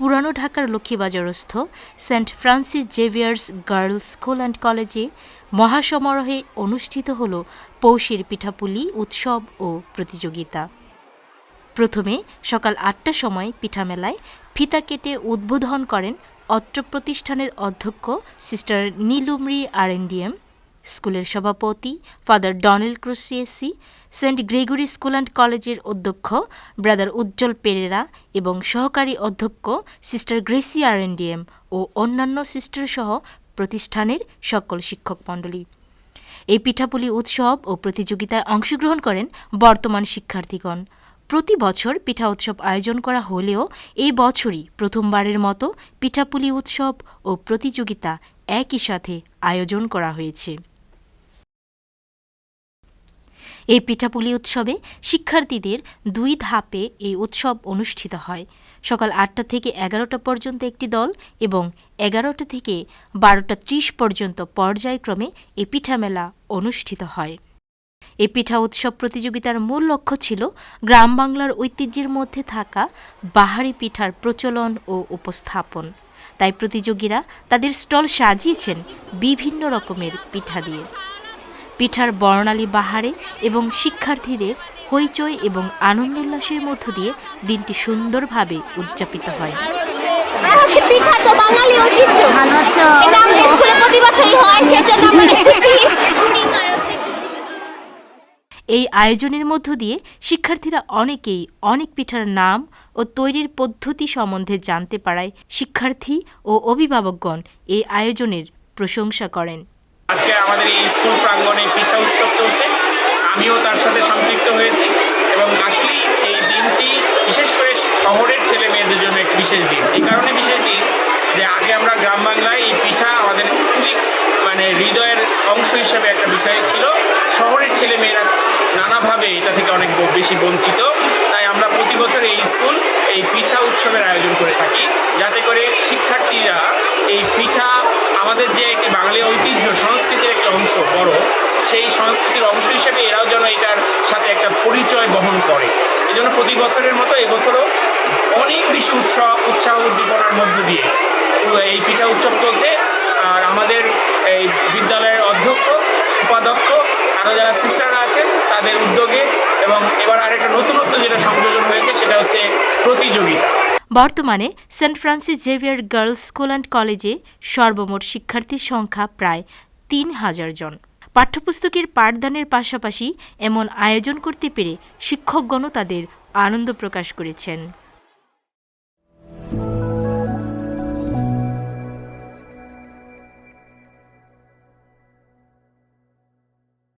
পুরানো ঢাকার লক্ষ্মীবাজারস্থ saint Francis Xavier's girls school and কলেজে মহাসমারোহে অনুষ্ঠিত হল পৌষের পিঠাপুলি উৎসব ও প্রতিযোগিতা। প্রথমে সকাল আটটার সময় পিঠামেলায় ফিতা কেটে উদ্বোধন করেন অত্র প্রতিষ্ঠানের অধ্যক্ষ সিস্টার নীলুমরি আর আরএনডিএম স্কুলের সভাপতি, ফাদার ডনেল ক্রুসিয়েসি, সেন্ট গ্রেগরি স্কুল অ্যান্ড কলেজের অধ্যক্ষ, ব্রাদার উজ্জ্বল পেরেরা এবং সহকারী অধ্যক্ষ, সিস্টার গ্রেসি আরএনডিএম ও অন্যান্য সিস্টার সহ প্রতিষ্ঠানের সকল শিক্ষক মণ্ডলী। এই পিঠাপুলি উৎসব ও প্রতিযোগিতায় অংশগ্রহণ করেন বর্তমান শিক্ষার্থীগণ। প্রতি বছর পিঠা উৎসব আয়োজন করা হলেও এই বছরই প্রথমবারের মতো পিঠাপুলি উৎসব ও প্রতিযোগিতা একই সাথে আয়োজন করা হয়েছে। এই পিঠাপুলি উৎসবে শিক্ষার্থীদের দুই ধাপে এই উৎসব অনুষ্ঠিত হয়। সকাল আটটা থেকে এগারোটা পর্যন্ত একটি দল এবং এগারোটা থেকে বারোটা ত্রিশ পর্যন্ত পর্যায়ক্রমে এই পিঠামেলা অনুষ্ঠিত হয়। এই পিঠা উৎসব প্রতিযোগিতার মূল লক্ষ্য ছিল গ্রাম বাংলার ঐতিহ্যের মধ্যে থাকা বাহারি পিঠার প্রচলন ও উপস্থাপন। তাই প্রতিযোগীরা তাদের স্টল সাজিয়েছেন বিভিন্ন রকমের পিঠা দিয়ে। পিঠার বর্ণালী বাহারে এবং শিক্ষার্থীদের হইচই এবং আনন্দ উল্লাসের মধ্য দিয়ে দিনটি সুন্দরভাবে উদযাপিত হয়। পিঠা তো বাঙালি ঐতিহ্য। এটা স্কুলে প্রতি বছরই হয় সেজন্য আমরা খুশি আর হচ্ছে এই আয়োজনের মধ্য দিয়ে শিক্ষার্থীরা অনেকেই অনেক পিঠার নাম ও তৈরির পদ্ধতি সম্বন্ধে জানতে পারায় শিক্ষার্থী ও অভিভাবকগণ এই আয়োজনের প্রশংসা করেন। আমাদের এই স্কুল প্রাঙ্গণে পিঠা উৎসব চলছে। আমিও তার সাথে সম্পৃক্ত হয়েছি এবং আসলেই এই দিনটি বিশেষ করে শহরের ছেলে মেয়েদের জন্য একটি বিশেষ দিন। এই কারণে বিশেষ দিন যে আগে আমরা গ্রাম বাংলায় এই পিঠা আমাদের খুবই মানে হৃদয়ের অংশ হিসেবে একটা বিষয় ছিল। শহরের ছেলে মেয়েরা নানাভাবে এটা থেকে অনেক বেশি বঞ্চিত। তাই আমরা প্রতি বছর এই স্কুল এই পিঠা উৎসবের আয়োজন করে থাকি। যাতে করে শিক্ষার্থীরা এই পিঠা আমাদের যে একটি বাঙালি ঐতিহ্য, সংস্কৃতির একটি অংশ বড়, সেই সংস্কৃতির অংশ হিসেবে এরাও যেন এটার সাথে একটা পরিচয় বহন করে। এই জন্য প্রতি বছরের মতো এবছরও অনেক বেশি উৎসাহ উৎসাহ উদ্দীপনার মধ্য দিয়ে এই পিঠা উৎসব চলছে। আর আমাদের এই বিদ্যালয়ের অধ্যক্ষ, উপাধ্যক্ষ আরও যারা সিস্টাররা আছেন, তাদের উদ্যোগে এবং এবার আরেকটা নতুনত্ব যেটা সংযোজন হয়েছে সেটা হচ্ছে প্রতিযোগিতা বর্তমানে saint Francis Xavier girls school and কলেজে সর্বমোট শিক্ষার্থীর সংখ্যা প্রায় তিন হাজার জন। পাঠ্যপুস্তকের পাঠদানের পাশাপাশি এমন আয়োজন করতে পেরে শিক্ষকগণও তাদের আনন্দ প্রকাশ করেছেন।